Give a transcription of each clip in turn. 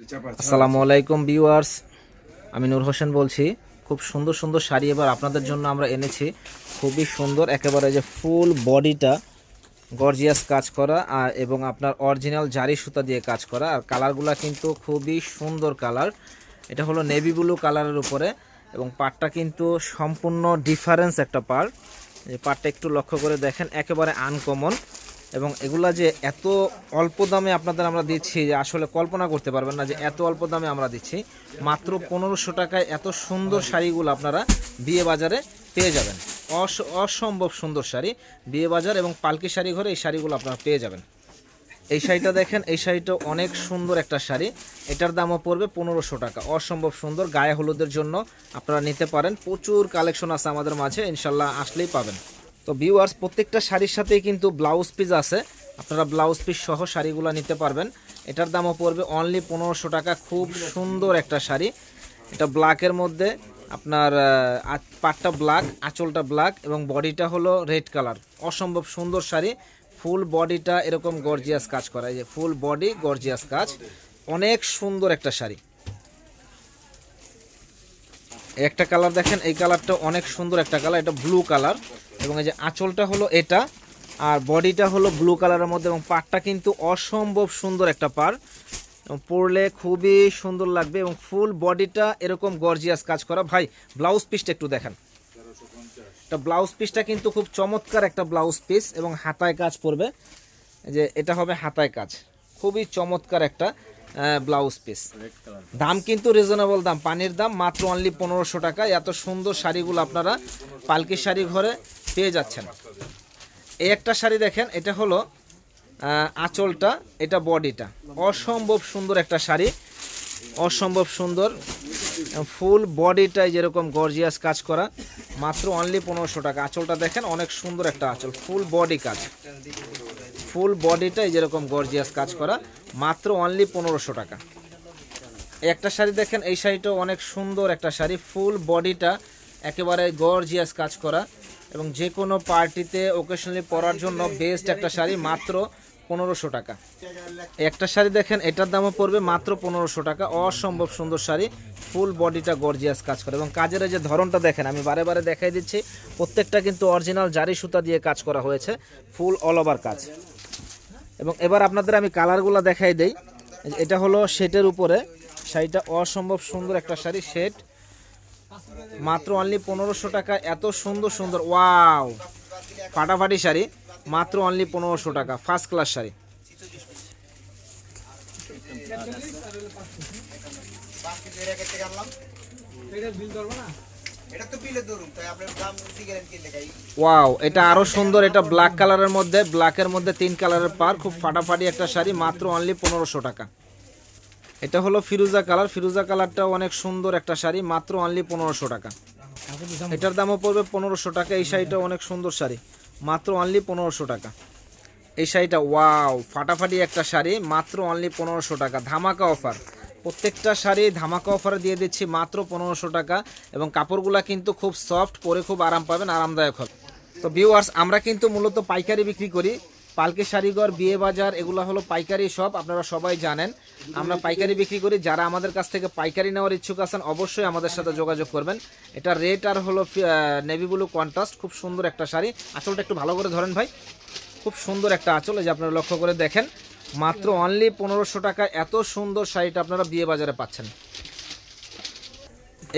আসসালামু আলাইকুম ভিউয়ার্স, আমি নূর হোসেন বলছি। খুব সুন্দর সুন্দর শাড়ি এবার আপনাদের জন্য আমরা এনেছি। খুবই সুন্দর, একেবারে যে ফুল বডিটা, গর্জিয়াস কাজ করা আর এবং আপনার অরিজিনাল জারি সুতা দিয়ে কাজ করা। আর কালারগুলো কিন্তু খুবই সুন্দর কালার। এটা হলো নেভি ব্লু কালারের উপরে এবং পাটটা কিন্তু সম্পূর্ণ ডিফারেন্স একটা পার এই পাটটা একটু লক্ষ্য করে দেখেন, একেবারে আনকমন এবং এগুলা যে এত অল্প দামে আপনাদের আমরা দিচ্ছি যে আসলে কল্পনা করতে পারবেন না যে এত অল্প দামে আমরা দিচ্ছি, মাত্র পনেরোশো টাকায় এত সুন্দর শাড়িগুলো আপনারা বিয়ে বাজারে পেয়ে যাবেন। অস- অসম্ভব সুন্দর শাড়ি, বিয়ে বাজার এবং পালকি শাড়ি ঘরে এই শাড়িগুলো আপনারা পেয়ে যাবেন। এই শাড়িটা দেখেন, এই শাড়িটা অনেক সুন্দর একটা শাড়ি। এটার দামও পড়বে পনেরোশো টাকা। অসম্ভব সুন্দর, গায়ে হলুদের জন্য আপনারা নিতে পারেন। প্রচুর কালেকশন আছে আমাদের মাঝে, ইনশাল্লাহ আসলেই পাবেন। তো ভিউয়ার্স প্রত্যেকটা শাড়ির সাথেই কিন্তু ব্লাউজ পিস আছে। আপনারা ব্লাউজ পিস সহ শাড়িগুলো নিতে পারবেন। এটার দামও পড়বে অনলি পনেরোশো টাকা। খুব সুন্দর একটা শাড়ি। এটা ব্ল্যাকের মধ্যে। আপনার পাটটা ব্ল্যাক আঁচলটা ব্ল্যাক এবং বডিটা হলো রেড কালার অসম্ভব সুন্দর শাড়ি। ফুল বডিটা এরকম গর্জিয়াস কাজ করা এই যে ফুল বডি গর্জিয়াস কাজ। অনেক সুন্দর একটা শাড়ি। একটা কালার দেখেন, এই কালারটা অনেক সুন্দর একটা কালার, এটা ব্লু কালার। এবং এই যে আঁচলটা হলো এটা, আর বডিটা হলো ব্লু কালারের মধ্যে, এবং পাড়টা কিন্তু অসম্ভব সুন্দর একটা পার পরলে খুবই সুন্দর লাগবে, এবং ফুল বডিটা এরকম গর্জিয়াস কাজ করা। ভাই ব্লাউজ পিসটা একটু দেখেন। এটা ব্লাউজ পিসটা কিন্তু খুব চমৎকার একটা ব্লাউজ পিস এবং হাতায় কাজ পড়বে যে এটা হবে হাতায় কাজ। খুবই চমৎকার একটা ব্লাউজ পিস দাম কিন্তু রিজনেবল দাম। পানির দাম মাত্র অনলি পনেরোশো টাকা। এত সুন্দর শাড়িগুলো আপনারা পালকি শাড়ি ঘরে পেয়ে যাচ্ছেন। এই একটা শাড়ি দেখেন এটা হলো আঁচলটা এটা বডিটা। অসম্ভব সুন্দর একটা শাড়ি। অসম্ভব সুন্দর। ফুল বডিটাই যেরকম গর্জিয়াস কাজ করা মাত্র অনলি পনেরোশো টাকা। আঁচলটা দেখেন অনেক সুন্দর একটা আঁচল। ফুল বডি কাজ। ফুল বডিটাই যেরকম গর্জিয়াস কাজ করা, মাত্র অনলি পনেরোশো টাকা। একটা শাড়ি দেখেন, এই শাড়িটাও অনেক সুন্দর একটা শাড়ি। ফুল বডিটা একেবারে গর্জিয়াস কাজ করা এবং যে কোনো পার্টিতে ওকেশনালি পরার জন্য বেস্ট একটা শাড়ি মাত্র পনেরোশো টাকা। একটা শাড়ি দেখেন, এটার দামও পড়বে মাত্র পনেরোশো টাকা। অসম্ভব সুন্দর শাড়ি, ফুল বডিটা গর্জিয়াস কাজ করে। এবং কাজের যে ধরনটা দেখেন, আমি বারে বারে দেখাই দিচ্ছি, প্রত্যেকটা কিন্তু অরিজিনাল জারি সুতা দিয়ে কাজ করা হয়েছে, ফুল অল ওভার কাজ। এবং এবার আপনাদের আমি কালারগুলো দেখাই দেই। এটা হলো শেটের উপরে। শাড়িটা অসম্ভব সুন্দর একটা শাড়ি শেট মাত্র অনলি পনেরোশো টাকা এত সুন্দর সুন্দর ওয়াও! ফাটাফাটি শাড়ি মাত্র অনলি পনেরোশো টাকা ফার্স্ট ক্লাস শাড়ি। বিলে ধরুন ওয়াও এটা আরও সুন্দর, এটা ব্ল্যাক কালারের মধ্যে ব্ল্যাকের মধ্যে তিন কালারের পার, খুব ফাটাফাটি একটা শাড়ি, মাত্র অনলি পনেরোশো টাকা। এটা হলো ফিরুজা কালার, ফিরুজা কালারটাও অনেক সুন্দর একটা শাড়ি, মাত্র অনলি পনেরোশো টাকা। এটার দামও পড়বে পনেরোশো টাকা, এই শাড়িটা অনেক সুন্দর শাড়ি, মাত্র অনলি পনেরোশো টাকা। এই শাড়িটা ওয়াও ফাটাফাটি একটা শাড়ি, মাত্র অনলি পনেরোশো টাকা, ধামাকা অফার প্রত্যেকটা শাড়ি ধামাকা অফার দিয়ে দিচ্ছি মাত্র পনেরোশো টাকা এবং কাপড়গুলা কিন্তু খুব সফট পরে খুব আরাম পাবেন, আরামদায়ক হবে। তো ভিউয়ার্স আমরা কিন্তু মূলত পাইকারি বিক্রি করি। পালকি শাড়িঘর, বিয়ে বাজার, এগুলো হলো পাইকারি শপ আপনারা সবাই জানেন। আমরা পাইকারি বিক্রি করি, যারা আমাদের কাছ থেকে পাইকারি নেওয়ার ইচ্ছুক আছেন, অবশ্যই আমাদের সাথে যোগাযোগ করবেন। এটা রেট আর হলো নেভি ব্লু কন্ট্রাস্ট খুব সুন্দর একটা শাড়ি। আসলটা একটু ভালো করে ধরেন ভাই। খুব সুন্দর একটা আঁচল যে আপনারা লক্ষ্য করে দেখেন। মাত্র অনলি পনেরোশো টাকা। এত সুন্দর শাড়িটা আপনারা বিয়ে বাজারে পাচ্ছেন।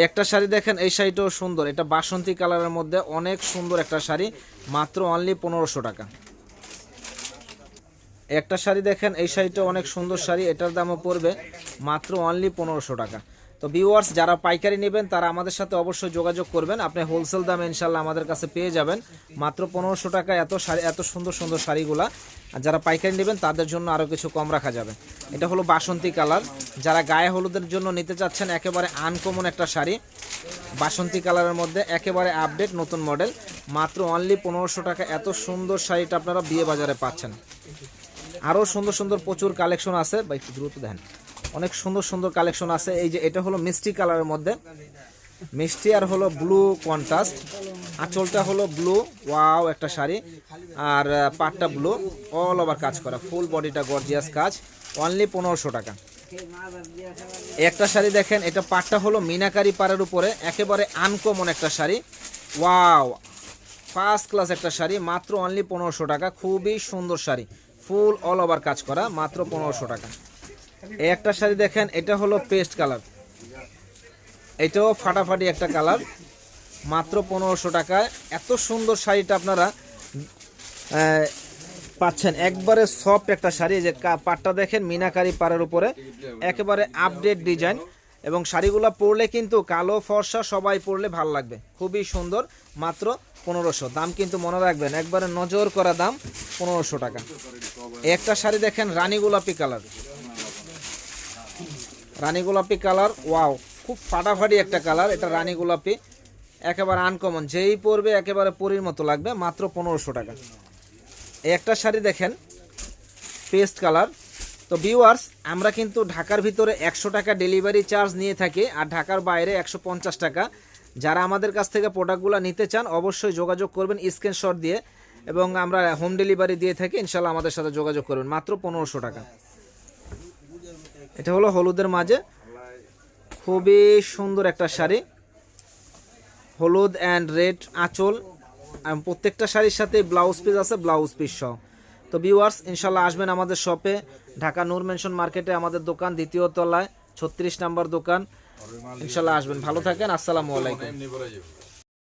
একটা শাড়ি দেখেন, এই শাড়িটাও সুন্দর। এটা বাসন্তী কালারের মধ্যে অনেক সুন্দর একটা শাড়ি, মাত্র অনলি পনেরোশো টাকা। একটা শাড়ি দেখেন, এই শাড়িটা অনেক সুন্দর শাড়ি, এটার দামও পড়বে মাত্র অনলি পনেরোশো টাকা। তো ভিউয়ার্স যারা পাইকারি নেবেন, তারা আমাদের সাথে অবশ্যই যোগাযোগ করবেন। আপনি হোলসেল দামে ইনশাল্লাহ আমাদের কাছে পেয়ে যাবেন। মাত্র পনেরোশো টাকা এত শাড়ি, এত সুন্দর সুন্দর শাড়িগুলা। আর যারা পাইকারি নেবেন, তাদের জন্য আরও কিছু কম রাখা যাবে। এটা হলো বাসন্তী কালার। যারা গায়ে হলুদের জন্য নিতে চাচ্ছেন, একেবারে আনকমন একটা শাড়ি। বাসন্তী কালারের মধ্যে একেবারে আপডেট নতুন মডেল মাত্র অনলি পনেরোশো টাকা এত সুন্দর শাড়িটা আপনারা বিয়ে বাজারে পাচ্ছেন। আরও সুন্দর সুন্দর প্রচুর কালেকশন আছে। বা একটু দ্রুত দেন। অনেক সুন্দর সুন্দর কালেকশন আছে। এই যে এটা হলো মিষ্টি কালারের মধ্যে। মিষ্টি আর হলো ব্লু কন্ট্রাস্ট। আঁচলটা হলো ব্লু, ওয়াও একটা শাড়ি। আর পাটটা ব্লু। অল ওভার কাজ করা, ফুল বডিটা গর্জিয়াস কাজ। অনলি পনেরোশো টাকা। একটা শাড়ি দেখেন, এটা পাটটা হলো মিনাকারি পাড়ের উপরে। একেবারে আনকমন একটা শাড়ি। ওয়াও ফার্স্ট ক্লাস একটা শাড়ি, মাত্র অনলি পনেরোশো টাকা। খুবই সুন্দর শাড়ি। ফুল অল ওভার কাজ করা, মাত্র পনেরোশো টাকা। এই একটা শাড়ি দেখেন, এটা হলো পেস্ট কালার। এটাও ফাটাফাটি একটা কালার, মাত্র পনেরোশো টাকায়। এত সুন্দর শাড়িটা আপনারা পাচ্ছেন। একবারে সফট একটা শাড়ি যে পাটটা দেখেন, মিনাকারি পাড়ের উপরে। একেবারে আপডেট ডিজাইন। এবং শাড়িগুলো পরলে কিন্তু কালো ফর্সা সবাই পরলে ভালো লাগবে। খুবই সুন্দর, মাত্র পনেরোশো। দাম কিন্তু মনে রাখবেন, একবারে নজর করা দাম পনেরোশো টাকা। একটা শাড়ি দেখেন, রানী গোলাপি কালার। রানী গোলাপি কালার, ওয়াও, খুব ফাটাফাটি একটা কালার, এটা রানী গোলাপি, একেবারে আনকমন যেই পরবে একেবারে পরির মতো লাগবে, মাত্র পনেরোশো টাকা। একটা শাড়ি দেখেন পেস্ট কালার। তো ভিউয়ার্স আমরা কিন্তু ঢাকার ভিতরে একশো টাকা ডেলিভারি চার্জ নিয়ে থাকি, আর ঢাকার বাইরে একশো পঞ্চাশ টাকা। যারা আমাদের কাছ থেকে প্রোডাক্টগুলো নিতে চান, অবশ্যই যোগাযোগ করবেন স্ক্রিনশট দিয়ে, এবং আমরা হোম ডেলিভারি দিয়ে থাকি, ইনশাল্লাহ আমাদের সাথে যোগাযোগ করবেন, মাত্র পনেরোশো টাকা। এটা হলো হলুদের মাঝে। খুবই সুন্দর একটা শাড়ি। হলুদ অ্যান্ড রেড আঁচল। প্রত্যেকটা শাড়ির সাথে ব্লাউজ পিস আছে ব্লাউজ পিস সহ। তো ভিউয়ার্স ইনশাল্লাহ আসবেন আমাদের শপে ঢাকা নূর মেনশন মার্কেটে আমাদের দোকান, দ্বিতীয় তলায়, ছত্রিশ নাম্বার দোকান। ইনশাল্লাহ আসবেন। ভালো থাকেন, আসসালামু আলাইকুম।